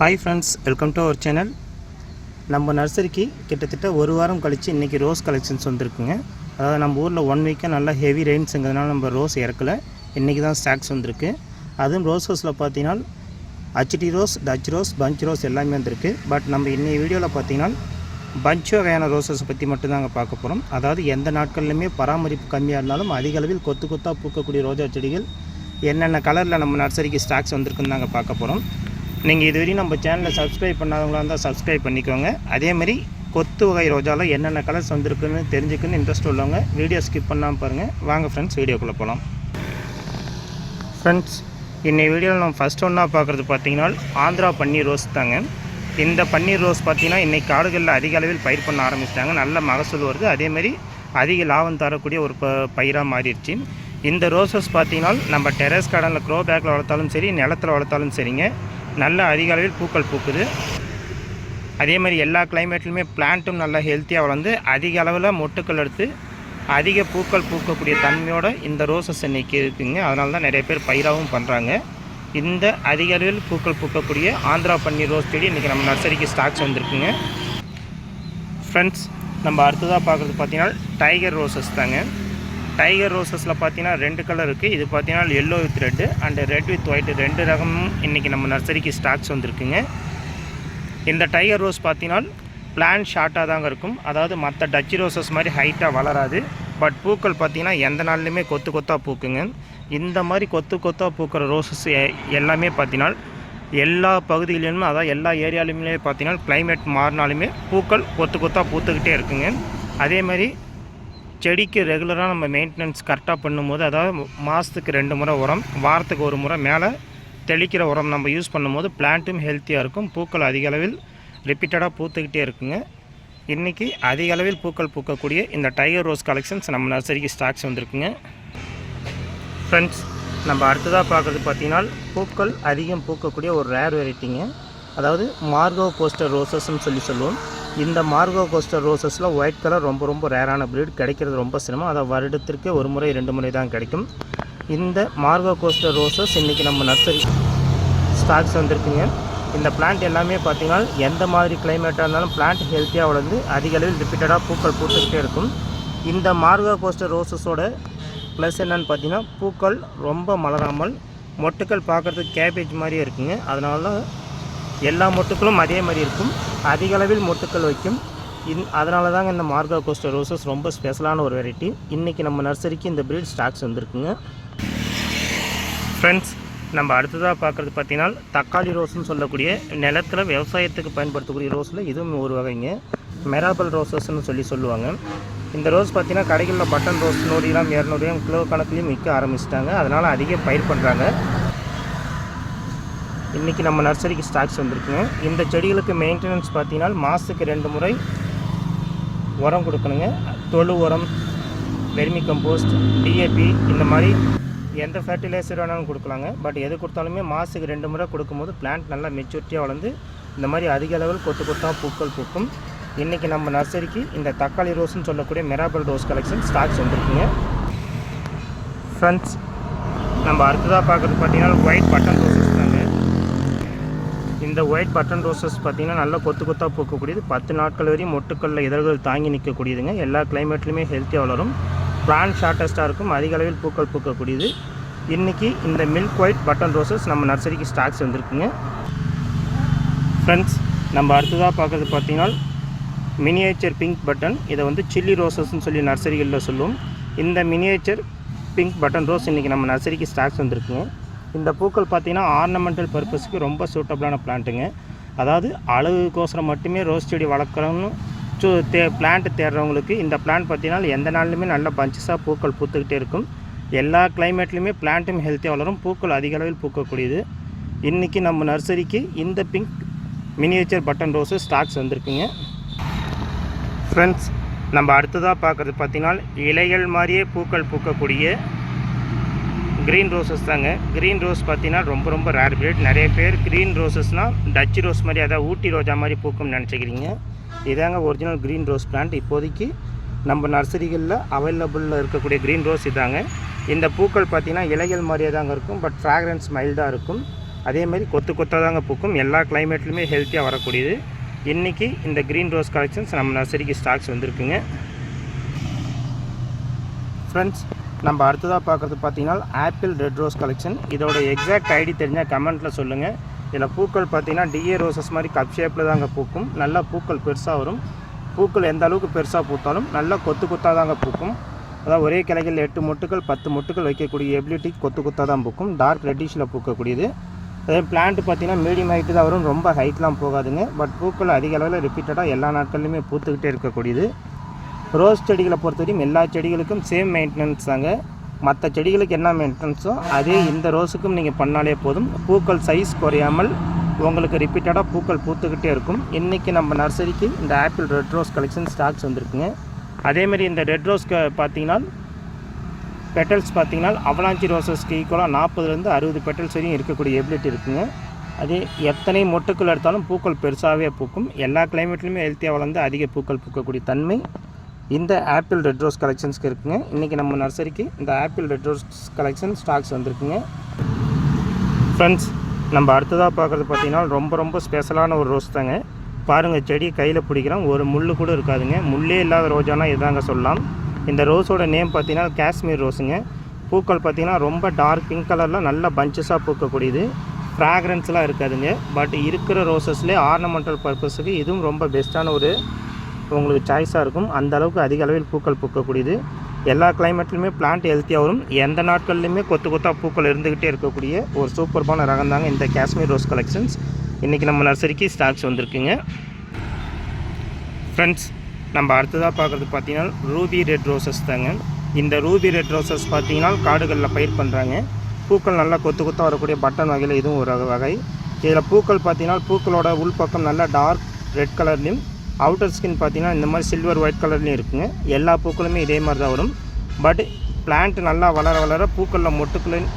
Hi friends welcome to our channel நம்ம நர்சரிக்கு கிட்டத்தட்ட ஒரு வாரம் கழித்து இன்றைக்கி ரோஸ் கலெக்ஷன்ஸ் வந்துருக்குங்க. அதாவது நம்ம ஊரில் ஒன் வீக்காக நல்லா ஹெவி ரெயின்ஸுங்கிறதுனால நம்ம ரோஸ் இறக்கல. இன்றைக்கி தான் ஸ்டாக்ஸ் வந்திருக்கு. அதுவும் ரோஸஸில் பார்த்தீங்கன்னா HD rose Dutch rose punch rose எல்லாமே வந்திருக்கு. பட் நம்ம இன்றைய வீடியோவில் பார்த்தீங்கன்னா பஞ்ச் வகையான ரோசஸை பற்றி மட்டும்தாங்க பார்க்க போகிறோம் அதாவது எந்த நாட்கள்லையுமே பராமரிப்பு கம்மியாக இருந்தாலும் அதிக அளவில் கொத்து கொத்தாக பூக்கக்கூடிய ரோஜா செடிகள் என்னென்ன கலரில் நம்ம நர்சரிக்கு ஸ்டாக்ஸ் வந்திருக்குன்னு நாங்கள் பார்க்க போகிறோம் நீங்கள் இதுவரையும் நம்ம சேனலை சப்ஸ்கிரைப் பண்ணாதவங்களா இருந்தால் சப்ஸ்கிரைப் பண்ணிக்கோங்க. அதேமாதிரி கொத்து வகை ரோஜாவில் என்னென்ன கலர்ஸ் வந்திருக்குன்னு தெரிஞ்சுக்குன்னு இன்ட்ரெஸ்ட் உள்ளவங்க வீடியோ ஸ்கிப் பண்ணாமல் பாருங்கள் வாங்க ஃப்ரெண்ட்ஸ் வீடியோக்குள்ளே போகலாம் ஃப்ரெண்ட்ஸ் இன்றைய வீடியோவில் நம்ம ஃபஸ்ட் ஒன்றா பார்க்குறது பார்த்தீங்கன்னா ஆந்திரா பன்னீர் ரோஸ் தாங்க. இந்த பன்னீர் ரோஸ் பார்த்தீங்கன்னா இன்றைக்கி காடுகளில் அதிக அளவில் பயிர் பண்ண ஆரம்பிச்சிட்டாங்க. நல்ல மகசூல் வருது. அதேமாரி அதிக லாபம் தரக்கூடிய ஒரு ப பயிராக மாறிடுச்சு. இந்த ரோசஸ் பார்த்தீங்கன்னா நம்ம டெரஸ் கார்டனில் க்ரோ பேக்கில் வளர்த்தாலும் சரி நிலத்தில் வளர்த்தாலும் சரிங்க. நல்ல அதிக அளவில் பூக்கள் பூக்குது. அதே மாதிரி எல்லா கிளைமேட்லையுமே பிளான்ட்டும் நல்லா ஹெல்த்தியாக வளர்ந்து அதிக அளவில் மொட்டுக்கள் எடுத்து அதிக பூக்கள் பூக்கக்கூடிய தன்மையோடு இந்த ரோசஸ் இன்னைக்கு இருக்குங்க. அதனால தான் நிறைய பேர் பயிராகவும் பண்ணுறாங்க இந்த அதிக அளவில் பூக்கள் பூக்கக்கூடிய ஆந்திரா பன்னீர் ரோஸ் செடி இன்றைக்கி நம்ம நர்சரிக்கு ஸ்டாக்ஸ் வந்திருக்குங்க. ஃப்ரெண்ட்ஸ் நம்ம அடுத்ததாக பார்க்குறது பார்த்தீங்கன்னா டைகர் ரோசஸ் தாங்க. டைகர் ரோசஸில் பார்த்தீங்கன்னா ரெண்டு கலர் இருக்குது இது பார்த்தீங்கன்னா yellow with red and red with white ரெண்டு ரகமும் இன்றைக்கி நம்ம நர்சரிக்கு ஸ்டாக்ஸ் வந்துருக்குங்க. இந்த டைகர் ரோஸ் பார்த்தீங்கன்னா பிளான் ஷார்ட்டாக தாங்க இருக்கும். அதாவது மற்ற டச் ரோசஸ் மாதிரி ஹைட்டாக வளராது. பட் பூக்கள் பார்த்தீங்கன்னா எந்த நாள்லையுமே கொத்து கொத்தாக பூக்குங்க. இந்த மாதிரி கொத்து கொத்தாக பூக்கிற ரோசஸ் எல்லாமே பார்த்தீங்கன்னா எல்லா பகுதியிலையுமே அதாவது எல்லா ஏரியாலையுமே பார்த்தீங்கன்னா கிளைமேட் மாறினாலுமே பூக்கள் கொத்து கொத்தாக பூத்துக்கிட்டே இருக்குங்க. அதே மாதிரி செடிக்கு ரெகுலராக நம்ம மெயின்டெனன்ஸ் கரெக்டாக பண்ணும்போது அதாவது மாதத்துக்கு ரெண்டு முறை உரம் வாரத்துக்கு ஒரு முறை மேலே தெளிக்கிற உரம் நம்ம யூஸ் பண்ணும்போது பிளான்ட்டும் ஹெல்த்தியாக இருக்கும். பூக்கள் அதிக அளவில் ரிப்பீட்டடாக பூத்துக்கிட்டே இருக்குங்க. இன்றைக்கி அதிக அளவில் பூக்கள் பூக்கக்கூடிய இந்த டைகர் ரோஸ் கலெக்ஷன்ஸ் நம்ம நர்சரிக்கு ஸ்டாக்ஸ் வந்திருக்குங்க. ஃப்ரெண்ட்ஸ் நம்ம அடுத்ததாக பார்க்குறது பார்த்தீங்கன்னா பூக்கள் அதிகம் பூக்கக்கூடிய ஒரு ரேர் வெரைட்டிங்க அதாவது மார்கோ கோஸ்டர் ரோசஸ்ன்னு சொல்லி சொல்லுவோம். இந்த மார்கோ கோஸ்டர் ரோசஸில் ஒயிட் கலர் ரொம்ப ரொம்ப ரேரான ப்ரீட் கிடைக்கிறது ரொம்ப சிரமம் அதை வருடத்திற்கு ஒரு முறை ரெண்டு முறை தான் கிடைக்கும். இந்த மார்கோ கோஸ்டர் ரோசஸ் இன்றைக்கி நம்ம நர்சரி ஸ்டாக்ஸ் வந்திருக்குங்க. இந்த பிளான்ட் எல்லாமே பார்த்தீங்கன்னா எந்த மாதிரி கிளைமேட்டாக இருந்தாலும் பிளான்ட் ஹெல்த்தியாக வளர்ந்து அதிக அளவில் ரிப்பீட்டடாக பூக்கள் பூத்துக்கிட்டே இருக்கும். இந்த மார்கோ கோஸ்டர் ரோசஸோட ப்ளஸ் என்னன்னு பார்த்தீங்கன்னா பூக்கள் ரொம்ப மலராமல் மொட்டுக்கள் பார்க்குறதுக்கு கேபேஜ் மாதிரியே இருக்குங்க. அதனால தான் எல்லா மொட்டுக்களும் அதே மாதிரி இருக்கும். அதிக அளவில் மொட்டுக்கள் வைக்கும். இன் அதனால தாங்க இந்த மார்கா கோஸ்டர் ரோசஸ் ரொம்ப ஸ்பெஷலான ஒரு வெரைட்டி. இன்றைக்கி நம்ம நர்சரிக்கு இந்த ப்ரீட் ஸ்டாக்ஸ் வந்திருக்குங்க. ஃப்ரெண்ட்ஸ் நம்ம அடுத்ததாக பார்க்குறது பார்த்தீங்கன்னா தக்காளி ரோஸ்னு சொல்லக்கூடிய நிலத்தில் விவசாயத்துக்கு பயன்படுத்தக்கூடிய ரோஸில் இதுவும் ஒரு வகைங்க. மெராபல் ரோசஸ்ன்னு சொல்லி சொல்லுவாங்க. இந்த ரோஸ் பார்த்திங்கன்னா கடைகளில் பட்டன் ரோஸ் நூறு கிராம் இரநூறு கிராம் கிலோ கணக்குலேயும் விற்க ஆரம்பிச்சிட்டாங்க. அதனால் அதிக பயிர் பண்ணுறாங்க இன்றைக்கி நம்ம நர்சரிக்கு ஸ்டாக்ஸ் வந்திருக்குங்க. இந்த செடிகளுக்கு மெயின்டெனன்ஸ் பார்த்தீங்கன்னா மாதத்துக்கு ரெண்டு முறை உரம் கொடுக்கணுங்க. தொழு உரம் வெர்மி கம்போஸ்ட் டிஏபி இந்த மாதிரி எந்த ஃபர்டிலைசர் வேணாலும் கொடுக்கலாங்க. பட் எது கொடுத்தாலுமே மாதத்துக்கு ரெண்டு முறை கொடுக்கும்போது பிளான்ட் நல்லா மெச்சூரிட்டியாக வளர்ந்து இந்த மாதிரி அதிக அளவில் கொத்து கொத்தாக பூக்கள் பூக்கும். இன்றைக்கி நம்ம நர்சரிக்கு இந்த தக்காளி ரோஸ்னு சொல்லக்கூடிய மெராபல் ரோஸ் கலெக்ஷன் ஸ்டாக்ஸ் வந்திருக்குங்க. ஃப்ரெண்ட்ஸ் நம்ம அடுத்ததாக பார்க்குறது பார்த்தீங்கன்னா ஒயிட் பட்டன் ரோஸ் இந்த ஒயிட் பட்டன் ரோசஸ் பார்த்தீங்கன்னா நல்லா கொத்து கொத்தாக பூக்கக்கூடியது. பத்து நாட்கள் வரையும் மொட்டுக்களில் இதழ்கள் தாங்கி நிற்கக்கூடியதுங்க. எல்லா கிளைமேட்லையுமே ஹெல்த்தியாக வளரும். பிளான் ஷார்ட்டஸ்ட்டாக இருக்கும். அதிக அளவில் பூக்கள் பூக்கக்கூடியது. இன்றைக்கி இந்த மில்க் ஒயிட் பட்டன் ரோசஸ் நம்ம நர்சரிக்கு ஸ்டாக்ஸ் வந்திருக்குங்க. ஃப்ரெண்ட்ஸ் நம்ம அடுத்ததாக பார்க்குறது பார்த்தீங்கன்னா மினியேச்சர் பிங்க் பட்டன் இதை வந்து சில்லி ரோசஸ்ன்னு சொல்லி நர்சரிகளில் சொல்லுவோம் இந்த மினியேச்சர் பிங்க் பட்டன் ரோஸ் இன்றைக்கி நம்ம நர்சரிக்கு ஸ்டாக்ஸ் வந்திருக்குங்க. இந்த பூக்கள் பார்த்திங்கன்னா ஆர்னமெண்டல் பர்பஸ்க்கு ரொம்ப சூட்டபிளான பிளான்ட்டுங்க அதாவது அழகுக்கோசரம் மட்டுமே ரோஸ் செடி வளர்க்குறோன்னு சூ தே பிளான்ட் தேடுறவங்களுக்கு இந்த பிளான்ட் பார்த்தீங்கன்னா எந்த நாள்லையுமே நல்ல பஞ்சஸாக பூக்கள் பூத்துக்கிட்டே இருக்கும். எல்லா கிளைமேட்லையுமே பிளான்ட்டும் ஹெல்த்தியாக வளரும். பூக்கள் அதிக அளவில் பூக்கக்கூடியது. இன்றைக்கி நம்ம நர்சரிக்கு இந்த pink miniature button rose stocks வந்திருக்குங்க. ஃப்ரெண்ட்ஸ் நம்ம அடுத்ததாக பார்க்குறது பார்த்தீங்கன்னா இலைகள் மாதிரியே பூக்கள் பூக்கக்கூடிய க்ரீன் ரோசஸ் தாங்க. க்ரீன் ரோஸ் பார்த்தீங்கன்னா ரொம்ப ரொம்ப ரேர் பிரீட் நிறைய பேர் க்ரீன் ரோசஸ்னால் டச் ரோஸ் மாதிரி அதாவது ஊட்டி ரோஜா மாதிரி பூக்கும்னு நினச்சிக்கிறீங்க. இதாங்க ஒரிஜினல் க்ரீன் ரோஸ் பிளான்ட் இப்போதைக்கு நம்ம நர்சரிகளில் அவைலபிளில் இருக்கக்கூடிய க்ரீன் ரோஸ் இதாங்க. இந்த பூக்கள் பார்த்திங்கன்னா இலைகள் மாதிரியே தாங்க இருக்கும். பட் ஃப்ராக்ரன்ஸ் மைல்டாக இருக்கும். அதே மாதிரி கொத்து கொத்தாக தாங்க பூக்கும். எல்லா கிளைமேட்லையுமே ஹெல்த்தியாக வரக்கூடியது. இன்றைக்கி இந்த க்ரீன் ரோஸ் கலெக்ஷன்ஸ் நம்ம நர்சரிக்கு ஸ்டாக்ஸ் வந்திருக்குங்க. ஃப்ரெண்ட்ஸ் நம்ம அடுத்ததாக பார்க்குறது பார்த்தீங்கன்னா ஆப்பிள் ரெட் ரோஸ் கலெக்ஷன். இதோட எக்ஸாக்ட் ஐடி தெரிஞ்சால் கமெண்ட்டில் சொல்லுங்கள் இதில் பூக்கள் பார்த்தீங்கன்னா டிஏ ரோசஸ் மாதிரி கப் ஷேப்பில் தாங்க பூக்கும். நல்லா பூக்கள் பெருசாக வரும். பூக்கள் எந்த அளவுக்கு பெருசாக பூத்தாலும் நல்லா கொத்து கொத்தாக தாங்க பூக்கும். அதாவது ஒரே கிளைகளில் எட்டு மொட்டுகள் பத்து மொட்டுக்கள் வைக்கக்கூடிய எபிலிட்டி கொத்து கொத்தாக தான் பூக்கும். டார்க் ரெட்டிஷில் பூக்கக்கூடியது. அதே பிளான்ட் பார்த்தீங்கன்னா மீடியம் ஹைட்டு தான் வரும். ரொம்ப ஹைட்லாம் போகாதுங்க. பட் பூக்கள் அதிக அளவில் ரிப்பீட்டடாக எல்லா நாட்கள்லையுமே பூத்துக்கிட்டே இருக்கக்கூடியது. ரோஸ் செடிகளை பொறுத்த வரைக்கும் எல்லா செடிகளுக்கும் சேம் மெயின்டெனன்ஸ் தாங்க. மற்ற செடிகளுக்கு என்ன மெயின்டெனன்ஸோ அதே இந்த ரோஸுக்கும் நீங்கள் பண்ணாலே போதும். பூக்கள் சைஸ் குறையாமல் உங்களுக்கு ரிப்பீட்டடாக பூக்கள் பூத்துக்கிட்டே இருக்கும். இன்றைக்கி நம்ம நர்சரிக்கு இந்த apple red rose collection stocks வந்திருக்குங்க. அதேமாரி இந்த ரெட் ரோஸ்க்கு பார்த்தீங்கன்னா பெட்டல்ஸ் பார்த்தீங்கன்னா அவலாஞ்சி ரோசஸ்க்கு ஈக்குவலாக நாற்பதுலேருந்து அறுபது பெட்டல்ஸ் வரையும் இருக்கக்கூடிய எபிலிட்டி இருக்குங்க. அதே எத்தனை மொட்டுக்கள் எடுத்தாலும் பூக்கள் பெருசாகவே பூக்கும். எல்லா கிளைமேட்லையுமே ஹெல்த்தியாக வளர்ந்து அதிக பூக்கள் பூக்கக்கூடிய தன்மை. இந்த ஆப்பிள் ரெட் ரோஸ் கலெக்ஷன்ஸ்க்கு இருக்குங்க. இன்றைக்கி நம்ம நர்சரிக்கு இந்த apple red rose collection stocks வந்திருக்குங்க. ஃப்ரெண்ட்ஸ் நம்ம அடுத்ததாக பார்க்குறது பார்த்திங்கன்னா ரொம்ப ரொம்ப ஸ்பெஷலான ஒரு ரோஸ் தாங்க. பாருங்கள் செடி கையில் பிடிக்கிறோம். ஒரு முள் கூட இருக்காதுங்க. முள்ளே இல்லாத ரோஜானா இதாங்க சொல்லலாம். இந்த ரோஸோட நேம் பார்த்தீங்கன்னா காஷ்மீர் ரோஸுங்க பூக்கள் பார்த்தீங்கன்னா ரொம்ப டார்க் பிங்க் கலரில் நல்ல பஞ்சஸாக பூக்கக்கூடியது. ஃப்ராக்ரன்ஸ்லாம் இருக்காதுங்க. பட் இருக்கிற ரோசஸ்லேயே ஆர்னமெண்டல் பர்பஸுக்கு இதுவும் ரொம்ப பெஸ்ட்டான ஒரு உங்களுக்கு சாய்ஸாக இருக்கும். அந்த அளவுக்கு அதிக அளவில் பூக்கள் பூக்கக்கூடியது. எல்லா கிளைமேட்லையுமே பிளான்ட் ஹெல்த்தியாக வரும். எந்த நாட்கள்லையுமே கொத்து கொத்தாக பூக்கள் இருந்துக்கிட்டே இருக்கக்கூடிய ஒரு சூப்பர்பான ரகம் தாங்க இந்த காஷ்மீர் ரோஸ் கலெக்ஷன்ஸ் இன்றைக்கி நம்ம நர்சரிக்கு ஸ்டாக்ஸ் வந்திருக்குங்க. ஃப்ரெண்ட்ஸ் நம்ம அடுத்ததாக பார்க்குறது பார்த்தீங்கன்னா ரூபி ரெட் ரோசஸ் தாங்க. இந்த ரூபி ரெட் ரோசஸ் பார்த்தீங்கன்னா காடுகளில் பயிர் பண்ணுறாங்க பூக்கள் நல்லா கொத்து கொத்தாக வரக்கூடிய பட்டன் வகையில் இதுவும் ஒரு வகை. இதில் பூக்கள் பார்த்தீங்கன்னா பூக்களோட உள்பக்கம் நல்லா டார்க் ரெட் கலர்லேயும் அவுட்டர் ஸ்கின் பார்த்தீங்கன்னா இந்த மாதிரி சில்வர் ஒயிட் கலர்லேயும் இருக்குங்க. எல்லா பூக்களுமே இதே மாதிரி தான் வரும். பட் பிளான்ட் நல்லா வளர வளர பூக்களில் மொட்டுக்களின்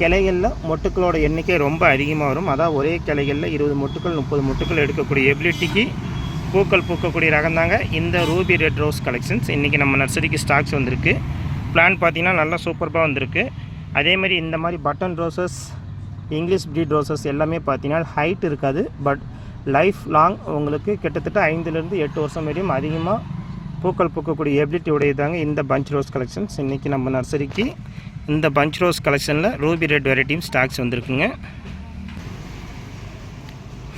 கிளைகளில் மொட்டுக்களோட எண்ணிக்கை ரொம்ப அதிகமாக வரும். அதாவது ஒரே கிளைகளில் இருபது மொட்டுக்கள் முப்பது மொட்டுக்கள் எடுக்கக்கூடிய எபிலிட்டிக்கு பூக்கள் பூக்கக்கூடிய ரகம் தாங்க இந்த ரூபி ரெட் ரோஸ் கலெக்ஷன்ஸ் இன்றைக்கி நம்ம நர்சரிக்கு ஸ்டாக்ஸ் வந்திருக்கு. பிளான் பார்த்தீங்கன்னா நல்லா சூப்பராக வந்திருக்கு. அதே மாதிரி இந்த மாதிரி button roses English breed roses எல்லாமே பார்த்தீங்கன்னா ஹைட் இருக்காது. பட் லைஃப் லாங் உங்களுக்கு கிட்டத்தட்ட ஐந்துலேருந்து எட்டு வருஷம் வரையும் அதிகமாக பூக்கள் பூக்கக்கூடிய எபிலிட்டி உடையதாங்க இந்த பஞ்ச் ரோஸ் கலெக்ஷன்ஸ் இன்றைக்கி நம்ம நர்சரிக்கு இந்த பஞ்ச் ரோஸ் கலெக்ஷனில் ரூபி ரெட் வெரைட்டியும் ஸ்டாக்ஸ் வந்திருக்குங்க.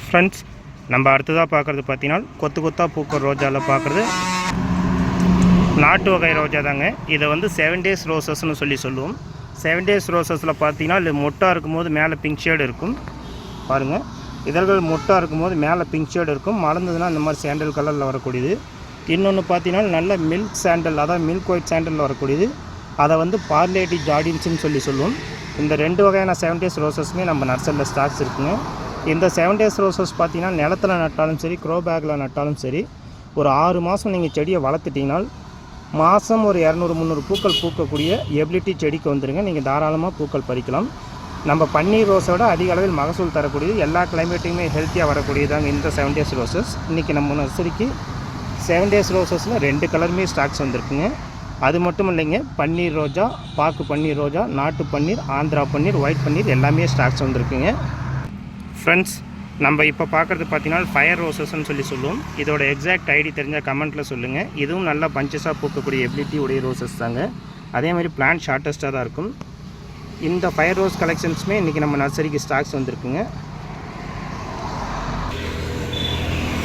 ஃப்ரெண்ட்ஸ் நம்ம அடுத்ததாக பார்க்குறது பார்த்தீங்கன்னா கொத்து கொத்தாக பூக்கிற ரோஜாவில் பார்க்குறது. நாட்டு வகை ரோஜா தாங்க. இதை வந்து செவன் டேஸ் ரோசஸ்னு சொல்லி சொல்லுவோம். செவன் டேஸ் ரோசஸில் பார்த்தீங்கன்னா இது மொட்டாக இருக்கும்போது மேலே பிங்க் ஷேடு இருக்கும். பாருங்கள் இதழ்கள் மொட்டாக இருக்கும்போது மேலே பிங்க் ஷேடு இருக்கும். மலர்ந்ததுன்னா இந்த மாதிரி சாண்டல் கலரில் வரக்கூடியது. இன்னொன்று பார்த்தீங்கன்னா நல்ல மில்க் சாண்டல் அதாவது மில்க் ஒயிட் சாண்டலில் வரக்கூடியது. அதை வந்து பார்லேட்டி ஜார்டின்ஸ்னு சொல்லி சொல்லுவோம். இந்த ரெண்டு வகையான செவன் டேஸ் ரோசஸுமே நம்ம நர்சரியில் ஸ்டாக்ஸ் இருக்குங்க. இந்த செவன் டேஸ் ரோசஸ் பார்த்தீங்கன்னா நிலத்தில் நட்டாலும் சரி க்ரோ பேக்கில் நட்டாலும் சரி ஒரு ஆறு மாதம் நீங்கள் செடியை வளர்த்துட்டிங்கன்னா மாதம் ஒரு இரநூறு முந்நூறு பூக்கள் பூக்கக்கூடிய எபிலிட்டி செடிக்கு வந்துடுங்க நீங்கள் தாராளமாக பூக்கள் பறிக்கலாம். நம்ம பன்னீர் ரோஸோட அதிக அளவில் மகசூல் தரக்கூடியது எல்லா கிளைமேட்டுக்குமே ஹெல்த்தியாக வரக்கூடியதாங்க இந்த செவன் டேஸ் ரோசஸ் இன்றைக்கி நம்ம நர்சரிக்கு செவன் டேஸ் ரோசஸில் ரெண்டு கலருமே ஸ்டாக்ஸ் வந்திருக்குங்க. அது மட்டும் இல்லைங்க பன்னீர் ரோஜா பாக்கு பன்னீர் ரோஜா நாட்டு பன்னீர் ஆந்திரா பன்னீர் ஒயிட் பன்னீர் எல்லாமே ஸ்டாக்ஸ் வந்திருக்குங்க. ஃப்ரெண்ட்ஸ் நம்ம இப்போ பார்க்குறது பார்த்தீங்கன்னா ஃபயர் ரோசஸ்ன்னு சொல்லி சொல்லுவோம். இதோட எக்ஸாக்ட் ஐடி தெரிஞ்சால் கமெண்ட்டில் சொல்லுங்கள் இதுவும் நல்லா பஞ்சஸாக பூக்கக்கூடிய எபிலிட்டி உடைய ரோசஸ் தாங்க. அதே மாதிரி பிளான்ட் ஷார்ட்டஸ்ட்டாக தான் இருக்கும். இந்த ஃபயர் ரோஸ் கலெக்ஷன்ஸுமே இன்றைக்கி நம்ம நர்சரிக்கு ஸ்டாக்ஸ் வந்திருக்குங்க.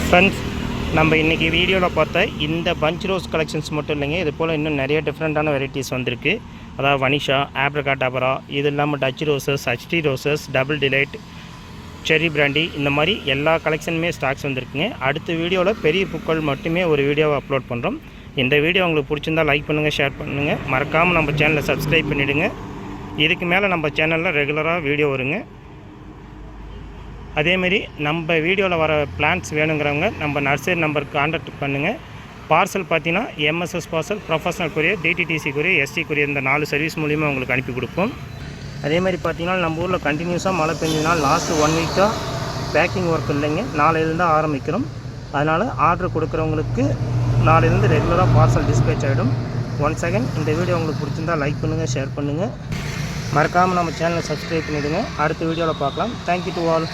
ஃப்ரெண்ட்ஸ் நம்ம இன்றைக்கி வீடியோவில் பார்த்த இந்த பஞ்ச் ரோஸ் கலெக்ஷன்ஸ் மட்டும் இல்லைங்க இது போல் இன்னும் நிறைய டிஃப்ரெண்ட்டான வெரைட்டிஸ் வந்திருக்கு. அதாவது வனிஷா ஆப்ரகாட்டாபரா இது இல்லாமல் Dutch roses HD roses double delight cherry brandy இந்த மாதிரி எல்லா கலெக்ஷனுமே ஸ்டாக்ஸ் வந்திருக்குங்க. அடுத்த வீடியோவில் பெரிய பூக்கள் மட்டுமே ஒரு வீடியோவை அப்லோட் பண்ணுறோம் இந்த வீடியோ உங்களுக்கு பிடிச்சிருந்தா லைக் பண்ணுங்கள் ஷேர் பண்ணுங்கள் மறக்காமல் நம்ம சேனலை சப்ஸ்கிரைப் பண்ணிவிடுங்க இதுக்கு மேலே நம்ம சேனலில் ரெகுலராக வீடியோ வருங்க. அதேமாரி நம்ம வீடியோவில் வர பிளான்ஸ் வேணுங்கிறவங்க நம்ம நர்சரி நம்பருக்கு கான்டாக்ட் பண்ணுங்கள் பார்சல் பார்த்தீங்கன்னா MSS parcel professional courier DTDC courier ST courier இந்த நாலு சர்வீஸ் மூலிமா உங்களுக்கு அனுப்பி கொடுப்போம். அதே மாதிரி பார்த்தீங்கன்னா நம்ம ஊரில் கண்டினியூஸாக மழை பெஞ்சதுனா லாஸ்ட்டு ஒன் வீக்காக பேக்கிங் ஒர்க் இல்லைங்க. நாளையிலேருந்து ஆரம்பிக்கிறோம். அதனால் ஆர்டர் கொடுக்குறவங்களுக்கு நாளையிலேருந்து ரெகுலராக பார்சல் டிஸ்பேச் ஆகிடும் ஒன் செகண்ட் இந்த வீடியோ உங்களுக்கு பிடிச்சிருந்தா லைக் பண்ணுங்கள் ஷேர் பண்ணுங்கள் மறக்காமல் நம்ம சேனலை சப்ஸ்கிரைப் பண்ணிவிடுங்க அடுத்த வீடியோவில் பார்க்கலாம். Thank you to all